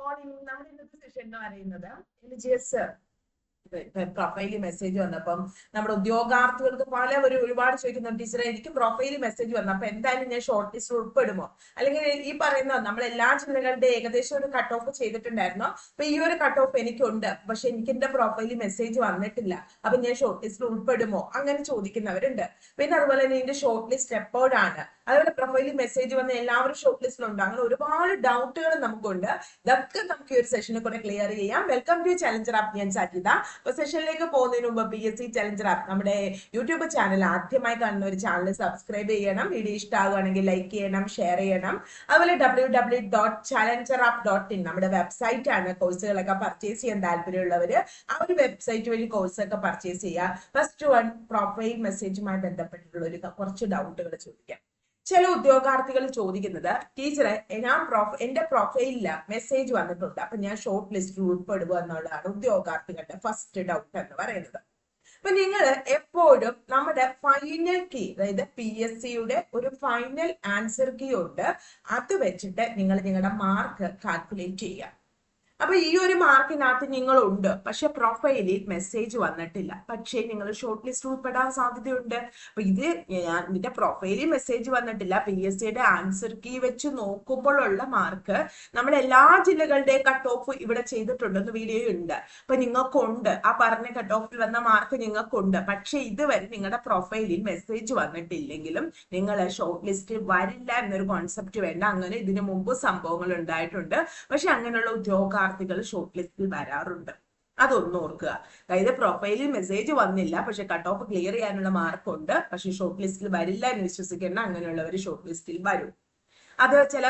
Morning നമ്മുടെ ഇന്നത്തെ session എന്ന് പറയുന്നത് ജി എസ് മെസ്സേജ് വന്നപ്പം നമ്മുടെ ഉദ്യോഗാർത്ഥികൾക്ക് പല ഒരു ഒരുപാട് ചോദിക്കുന്നുണ്ട് ടീച്ചറെ എനിക്ക് പ്രൊഫൈലിൽ മെസ്സേജ് വന്നു. അപ്പൊ എന്തായാലും ഞാൻ ഷോർട്ട് ലിസ്റ്റ് ഉൾപ്പെടുമോ? അല്ലെങ്കിൽ ഈ പറയുന്ന നമ്മൾ എല്ലാ ജില്ലകളുടെ ഏകദേശം ഒരു കട്ട് ഓഫ് ചെയ്തിട്ടുണ്ടായിരുന്നു. അപ്പൊ ഈ ഒരു കട്ട് ഓഫ് എനിക്കുണ്ട്. പക്ഷെ എനിക്ക് എന്റെ പ്രൊഫൈലിൽ മെസ്സേജ് വന്നിട്ടില്ല. അപ്പൊ ഞാൻ ഷോർട്ട് ലിസ്റ്റിൽ ഉൾപ്പെടുമോ? അങ്ങനെ ചോദിക്കുന്നവരുണ്ട്. പിന്നെ അതുപോലെ തന്നെ ഇതിന്റെ ഷോർട്ട് ലിസ്റ്റ് എപ്പോഴാണ് അതുപോലെ പ്രൊഫൈലിൽ മെസ്സേജ് വന്ന എല്ലാവരും ഷോർട്ട് ലിസ്റ്റിലുണ്ട് അങ്ങനെ ഒരുപാട് ഡൗട്ടുകൾ നമുക്കുണ്ട്. ഇതൊക്കെ നമുക്ക് ഈ ഒരു സെഷനിൽ കൂടെ ക്ലിയർ ചെയ്യാം. വെൽക്കം ടു ചലഞ്ചർ ആപ്പ് ഞാൻ സാധ്യത അപ്പൊ സെഷനിലേക്ക് പോകുന്നതിന് മുമ്പ് P S C challenger app നമ്മുടെ യൂട്യൂബ് ചാനൽ ആദ്യമായി കാണുന്ന ഒരു ചാനൽ സബ്സ്ക്രൈബ് ചെയ്യണം. വീഡിയോ ഇഷ്ടമാകുകയാണെങ്കിൽ ലൈക്ക് ചെയ്യണം ഷെയർ ചെയ്യണം. അതുപോലെ W W dot challenger app dot in നമ്മുടെ വെബ്സൈറ്റ് ആണ് കോഴ്സുകളൊക്കെ പർച്ചേസ് ചെയ്യാൻ താല്പര്യമുള്ളവർ ആ ഒരു വെബ്സൈറ്റ് വഴി കോഴ്സൊക്കെ പർച്ചേസ് ചെയ്യുക. ഫസ്റ്റ് വൺ പ്രൊഫൈൽ മെസ്സേജുമായി ബന്ധപ്പെട്ടിട്ടുള്ള ഒരു കുറച്ച് ഡൗട്ടുകൾ ചോദിക്കാം. ചില ഉദ്യോഗാർത്ഥികൾ ചോദിക്കുന്നത് ടീച്ചറെ ഞാൻ പ്രൊഫ എന്റെ പ്രൊഫൈലിൽ മെസ്സേജ് വന്നിട്ടുണ്ട്. അപ്പൊ ഞാൻ ഷോർട്ട് ലിസ്റ്റിൽ ഉൾപ്പെടുക എന്നുള്ളതാണ് ഉദ്യോഗാർത്ഥികളുടെ ഫസ്റ്റ് ഡൗട്ട് എന്ന് പറയുന്നത്. അപ്പൊ നിങ്ങൾ എപ്പോഴും നമ്മുടെ ഫൈനൽ കീ അതായത് പി എസ് സിയുടെ ഒരു ഫൈനൽ ആൻസർ കീ ഉണ്ട്. അത് വെച്ചിട്ട് നിങ്ങൾ നിങ്ങളുടെ മാർക്ക് കാൽക്കുലേറ്റ് ചെയ്യുക. അപ്പൊ ഈ ഒരു മാർക്കിനകത്ത് നിങ്ങളുണ്ട്. പക്ഷെ പ്രൊഫൈലിൽ മെസ്സേജ് വന്നിട്ടില്ല. പക്ഷേ നിങ്ങൾ ഷോർട്ട് ലിസ്റ്റ് ഉൾപ്പെടാൻ സാധ്യതയുണ്ട്. അപ്പൊ ഇത് ഞാൻ ഇതിന്റെ പ്രൊഫൈലിൽ മെസ്സേജ് വന്നിട്ടില്ല. പി എസ് സിയുടെ ആൻസർ കീ വെച്ച് നോക്കുമ്പോഴുള്ള മാർക്ക് നമ്മൾ എല്ലാ ജില്ലകളുടെയും കട്ട് ഓഫ് ഇവിടെ ചെയ്തിട്ടുണ്ടെന്ന് വീഡിയോ ഉണ്ട്. അപ്പൊ നിങ്ങൾക്കുണ്ട്. ആ പറഞ്ഞ കട്ട് ഓഫിൽ വന്ന മാർക്ക് നിങ്ങൾക്കുണ്ട്. പക്ഷെ ഇതുവരെ നിങ്ങളുടെ പ്രൊഫൈലിൽ മെസ്സേജ് വന്നിട്ടില്ലെങ്കിലും നിങ്ങൾ ഷോർട്ട് ലിസ്റ്റിൽ വരില്ല എന്നൊരു കോൺസെപ്റ്റ് വേണ്ട. അങ്ങനെ ഇതിനു മുമ്പ് സംഭവങ്ങൾ ഉണ്ടായിട്ടുണ്ട്. പക്ഷെ അങ്ങനെയുള്ള ഉദ്യോഗാർത്ഥികൾ ഷോർട്ട് ലിസ്റ്റിൽ വരാറുണ്ട്. അതൊന്നും ഓർക്കുക. അതായത് പ്രൊഫൈലിൽ മെസ്സേജ് വന്നില്ല പക്ഷെ കട്ട് ഓഫ് ക്ലിയർ ചെയ്യാനുള്ള മാർക്കുണ്ട് പക്ഷെ ഷോർട്ട് ലിസ്റ്റിൽ വരില്ല എന്ന് വിശ്വസിക്കേണ്ട അങ്ങനെയുള്ളവർ ഷോർട്ട് ലിസ്റ്റിൽ വരും. അത് ചില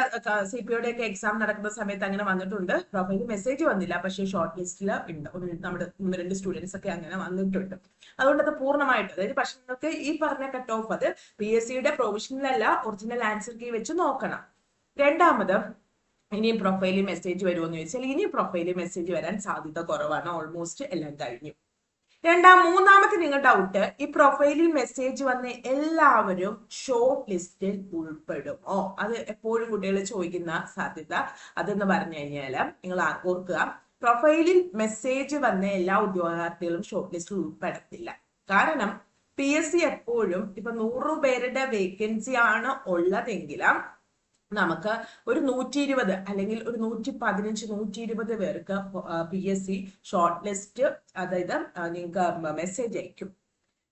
സി പി യുടെ ഒക്കെ എക്സാം നടക്കുന്ന സമയത്ത് അങ്ങനെ വന്നിട്ടുണ്ട്. പ്രൊഫൈലിൽ മെസ്സേജ് വന്നില്ല പക്ഷേ ഷോർട്ട് ലിസ്റ്റിൽ ഉണ്ട് നമ്മുടെ ഒന്ന് രണ്ട് സ്റ്റുഡൻസ് ഒക്കെ അങ്ങനെ വന്നിട്ടുണ്ട്. അതുകൊണ്ട് അത് പൂർണമായിട്ട് അതായത് പക്ഷെ നിങ്ങൾക്ക് ഈ പറഞ്ഞ കട്ട് ഓഫ് അത് പി എസ് സിയുടെ പ്രൊവിഷണൽ അല്ല ഒറിജിനൽ ആൻസർ കീ വെച്ച് നോക്കണം. രണ്ടാമത് ഇനിയും പ്രൊഫൈലിൽ മെസ്സേജ് വരുമോ എന്ന് ചോദിച്ചാൽ ഇനിയും പ്രൊഫൈലിൽ മെസ്സേജ് വരാൻ സാധ്യത കുറവാണ്. ഓൾമോസ്റ്റ് എല്ലാം കഴിഞ്ഞു. രണ്ടാം മൂന്നാമത്തെ നിങ്ങൾ ഡൗട്ട് ഈ പ്രൊഫൈലിൽ മെസ്സേജ് വന്ന് എല്ലാവരും ഷോർട്ട് ലിസ്റ്റിൽ ഉൾപ്പെടും. ഓ അത് എപ്പോഴും കുട്ടികൾ ചോദിക്കുന്ന സാധ്യത അതെന്ന് പറഞ്ഞു കഴിഞ്ഞാൽ നിങ്ങൾ ഓർക്കുക. പ്രൊഫൈലിൽ മെസ്സേജ് വന്ന എല്ലാ ഉദ്യോഗാർത്ഥികളും ഷോർട്ട് ലിസ്റ്റിൽ ഉൾപ്പെടുത്തില്ല. കാരണം പി എസ് സി എപ്പോഴും ഇപ്പൊ നൂറ് പേരുടെ വേക്കൻസി ആണ് ഉള്ളതെങ്കിലും നമുക്ക് ഒരു നൂറ്റി ഇരുപത് അല്ലെങ്കിൽ ഒരു നൂറ്റി പതിനഞ്ച് നൂറ്റി ഇരുപത് പേർക്ക് P S C short list അതായത് നിങ്ങൾക്ക് മെസ്സേജ് അയക്കും.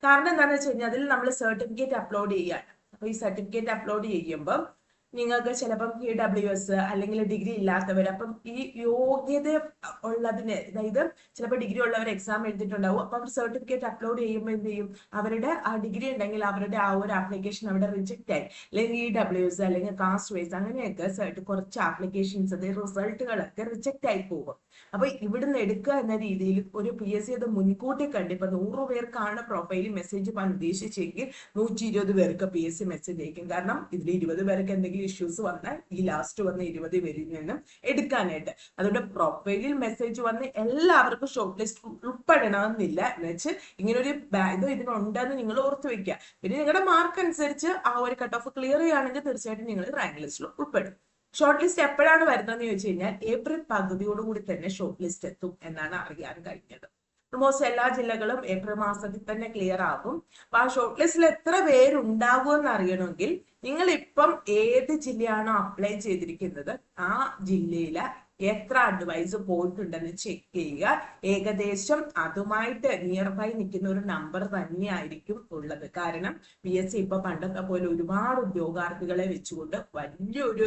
കാരണം എന്താണെന്ന് വെച്ച് കഴിഞ്ഞാൽ അതിൽ നമ്മൾ സർട്ടിഫിക്കറ്റ് അപ്ലോഡ് ചെയ്യാണ് അപ്പൊ ഈ സർട്ടിഫിക്കറ്റ് അപ്ലോഡ് ചെയ്യുമ്പം നിങ്ങൾക്ക് ചിലപ്പം പി ഡബ്ല്യു എസ് അല്ലെങ്കിൽ ഡിഗ്രി ഇല്ലാത്തവർ അപ്പം ഈ യോഗ്യത ഉള്ളതിന് അതായത് ചിലപ്പോൾ ഡിഗ്രി ഉള്ളവർ എക്സാം എഴുതിയിട്ടുണ്ടാവും അപ്പം സർട്ടിഫിക്കറ്റ് അപ്ലോഡ് ചെയ്യുമ്പോൾ എന്ത് ചെയ്യും? അവരുടെ ആ ഡിഗ്രി ഉണ്ടെങ്കിൽ അവരുടെ ആ ഒരു ആപ്ലിക്കേഷൻ അവിടെ റിജക്റ്റ് ആയി. അല്ലെങ്കിൽ ഇ ഡബ്ല്യു എസ് അല്ലെങ്കിൽ കാസ്റ്റ് വൈസ് അങ്ങനെയൊക്കെ കുറച്ച് ആപ്ലിക്കേഷൻസ് അതായത് റിസൾട്ടുകളൊക്കെ റിജക്റ്റ് ആയി പോകും. അപ്പൊ ഇവിടുന്ന് എടുക്കുക എന്ന രീതിയിൽ ഒരു പി എസ് സി അത് മുൻകൂട്ടി കണ്ട് ഇപ്പൊ നൂറ് പേർക്കാണ് പ്രൊഫൈലിൽ മെസ്സേജ് പോകാൻ ഉദ്ദേശിച്ചെങ്കിൽ നൂറ്റി ഇരുപത് പേർക്ക് പി എസ് സി മെസ്സേജ് അയക്കും. കാരണം ഇതിൽ ഇരുപത് പേർക്ക് എന്തെങ്കിലും ഇഷ്യൂസ് വന്നാൽ ഈ ലാസ്റ്റ് വന്ന ഇരുപത് പേരിൽ നിന്നും എടുക്കാനായിട്ട്. അതുകൊണ്ട് പ്രൊഫൈലിൽ മെസ്സേജ് വന്ന് എല്ലാവർക്കും ഷോർട്ട് ലിസ്റ്റ് ഉൾപ്പെടണമെന്നില്ല. എന്ന് വെച്ച് ഇങ്ങനെ ഒരു ഇത് ഇതിനുണ്ടെന്ന് നിങ്ങൾ ഓർത്ത് വെക്കുക. പിന്നെ നിങ്ങളുടെ മാർക്ക് അനുസരിച്ച് ആ ഒരു കട്ട് ഓഫ് ക്ലിയർ ചെയ്യുകയാണെങ്കിൽ തീർച്ചയായിട്ടും നിങ്ങൾ റാങ്ക് ലിസ്റ്റിൽ ഉൾപ്പെടും. ഷോർട്ട് ലിസ്റ്റ് എപ്പോഴാണ് വരുന്നതെന്ന് ചോദിച്ചു കഴിഞ്ഞാൽ ഏപ്രിൽ പകുതിയോടുകൂടി തന്നെ ഷോർട്ട് ലിസ്റ്റ് എത്തും എന്നാണ് അറിയാൻ കഴിഞ്ഞത്. ഓൾമോസ്റ്റ് എല്ലാ ജില്ലകളും ഏപ്രിൽ മാസത്തിൽ തന്നെ ക്ലിയർ ആകും. അപ്പൊ ആ ഷോർട്ട് ലിസ്റ്റിൽ എത്ര പേരുണ്ടാകും എന്ന് അറിയണമെങ്കിൽ നിങ്ങൾ ഇപ്പം ഏത് ജില്ലയാണോ അപ്ലൈ ചെയ്തിരിക്കുന്നത് ആ ജില്ലയിലെ എത്ര അഡ്വൈസ് പോയിട്ടുണ്ടെന്ന് ചെക്ക് ചെയ്യുക. ഏകദേശം അതുമായിട്ട് നിയർ ബൈ നിൽക്കുന്ന ഒരു നമ്പർ തന്നെയായിരിക്കും ഉള്ളത്. കാരണം പി എസ് സി ഇപ്പൊ പണ്ടത്തെ പോലെ ഒരുപാട് ഉദ്യോഗാർത്ഥികളെ വെച്ചുകൊണ്ട് വലിയൊരു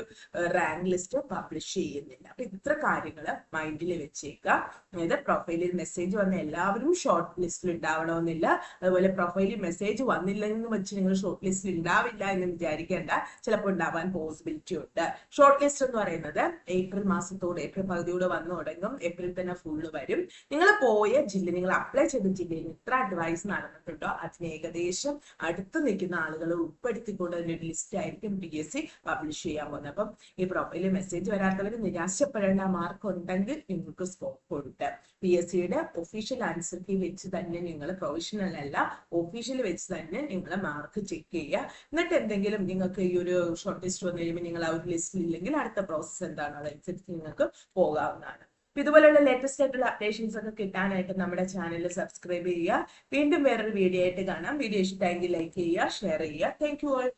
റാങ്ക് ലിസ്റ്റ് പബ്ലിഷ് ചെയ്യുന്നില്ല. അപ്പൊ ഇത്ര കാര്യങ്ങൾ മൈൻഡിൽ വെച്ചേക്കുക അതായത് പ്രൊഫൈലിൽ മെസ്സേജ് വന്ന എല്ലാവരും ഷോർട്ട് ലിസ്റ്റിൽ ഉണ്ടാവണമെന്നില്ല അതുപോലെ പ്രൊഫൈലിൽ മെസ്സേജ് വന്നില്ലെന്ന് വെച്ച് നിങ്ങൾ ഷോർട്ട് ലിസ്റ്റിൽ ഉണ്ടാവില്ല എന്ന് വിചാരിക്കേണ്ട. ചിലപ്പോൾ ഉണ്ടാവാൻ പോസിബിലിറ്റി ഉണ്ട്. ഷോർട്ട് ലിസ്റ്റ് എന്ന് പറയുന്നത് ഏപ്രിൽ മാസത്തോടെ ഏപ്രിൽ പകുതിയോടെ വന്നു തുടങ്ങും. ഏപ്രിൽ തന്നെ ഫുള്ള് വരും. നിങ്ങൾ പോയ ജില്ല നിങ്ങൾ അപ്ലൈ ചെയ്ത ജില്ലയിൽ എത്ര അഡ്വൈസ് നടന്നിട്ടുണ്ടോ? അതിന് ഏകദേശം അടുത്ത് നിൽക്കുന്ന ആളുകളെ ഉൾപ്പെടുത്തിക്കൊണ്ട് ഒരു ലിസ്റ്റ് ആയിരിക്കും പി എസ് സി പബ്ലിഷ് ചെയ്യാൻ പോകുന്നത്. അപ്പം ഈ പ്രൊഫൈലിൽ മെസ്സേജ് വരാത്തവർ നിരാശപ്പെടേണ്ട മാർക്ക് ഉണ്ടെങ്കിൽ നിങ്ങൾക്ക് സ്കോപ്പ് ഉണ്ട്. പി എസ് സിയുടെ ഒഫീഷ്യൽ ആൻസർ കീ വെച്ച് തന്നെ നിങ്ങൾ പ്രൊഫഷണൽ അല്ല ഒഫീഷ്യൽ വെച്ച് തന്നെ നിങ്ങൾ മാർക്ക് ചെക്ക് ചെയ്യുക. എന്നിട്ട് എന്തെങ്കിലും നിങ്ങൾക്ക് ഈ ഒരു ഷോർട്ട് ലിസ്റ്റ് വന്നു കഴിയുമ്പോൾ നിങ്ങൾ ആ ഒരു ലിസ്റ്റിൽ ഇല്ലെങ്കിൽ അടുത്ത പ്രോസസ്സ് എന്താണ് അതനുസരിച്ച് നിങ്ങൾക്ക് പോകാവുന്നതാണ്. അപ്പൊ ഇതുപോലുള്ള ലേറ്റസ്റ്റ് ആയിട്ടുള്ള അപ്ഡേഷൻസ് ഒക്കെ കിട്ടാനായിട്ട് നമ്മുടെ ചാനൽ സബ്സ്ക്രൈബ് ചെയ്യുക. വീണ്ടും വേറൊരു വീഡിയോ ആയിട്ട് കാണാം. വീഡിയോ ഇഷ്ടമെങ്കിൽ ലൈക്ക് ചെയ്യുക ഷെയർ ചെയ്യുക. Thank you all